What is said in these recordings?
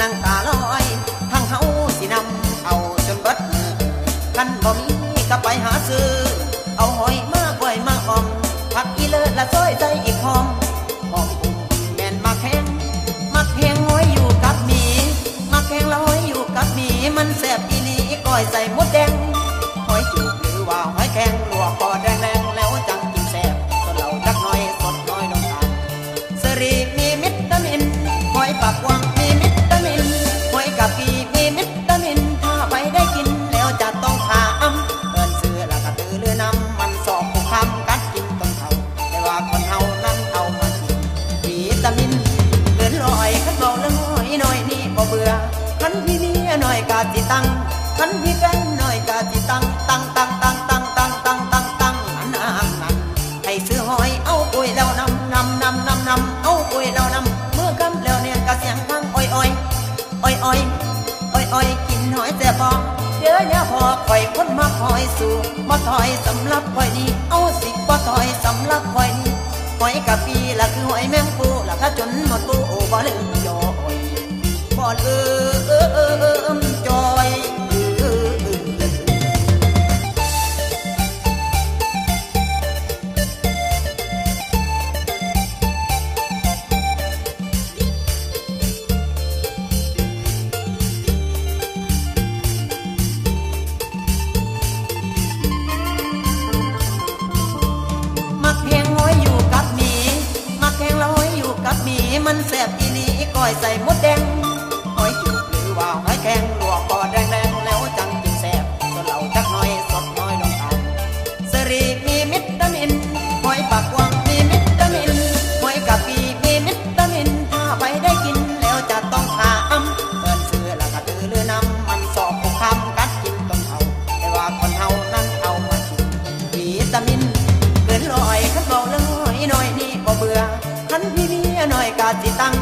นั่งตาลอยทั้งเฮาสินำเอาจนเบิดขั้นบ่มีก็ไปหาซื้อ เอาหอยมาปล่อยมาออมผักอีเลิศละซอยใจอีกหอมหอมกุ้งแม่นมาแข็งมาแข่งหอยอยู่กับหมีมาแข่งละหอยอยู่กับหมีมันแสบอีหลีก้อยใส่มดแดง สิตังขันพี่กันหน่อยกาจิตังตังตังตังตังตังตังตังตังอันนั้นนั้นให้ซื้อหอยเอาปุยแล้วนำนำนำนำนำเอาปุยแล้วนำเมื่อกำแล้วเนี่ยกะเสียงฟังอ้อยอ้อยอ้อยอ้อยอ้อยอ้อยกินหอยแต่พอเดี๋ยวอย่าพอคอยคนมาคอยสู่มาถอยสำหรับคอยนี้เอาสิบ่ถอยสำหรับคอยนี้หอยกะปีละคือหอยแมงปูละถ้าจนหมดปูบ่ลืมจอยบ่ลืม มันแสบอีหลีก้อยใส่มดแดงหอยจุกหรือว่าหอยแข็ง หน่อยกาจิตัง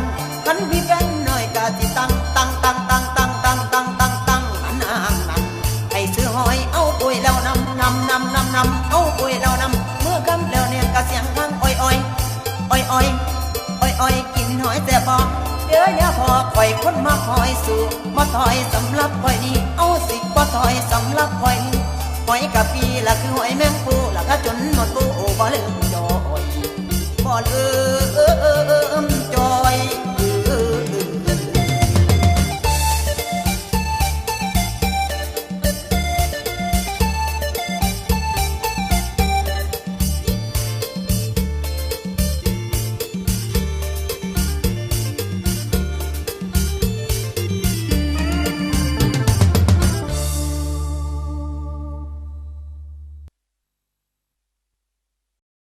ขันพี่กันหน่อยกาจิตังตังตังตังตังตังตังตังตังอันนั้นนั้นให้ซื้อหอยเอาปุยแล้วนำนำนำนำนำเอาปุยแล้วนำเมื่อกำแล้วเนี่ยกะเสียงข้างอ้อยอ้อยอ้อยอ้อยอ้อยอ้อยกินหอยแต่พอเดี๋ยวอย่าพอคอยคนมาคอยสู่มาถอยสำหรับคอยนี้เอาสิบ่ถอยสำหรับคอยนี้หอยกะปีละคือหอยแมงปูละก็จนหมดปูบ่ลืมโดยบ่ลืม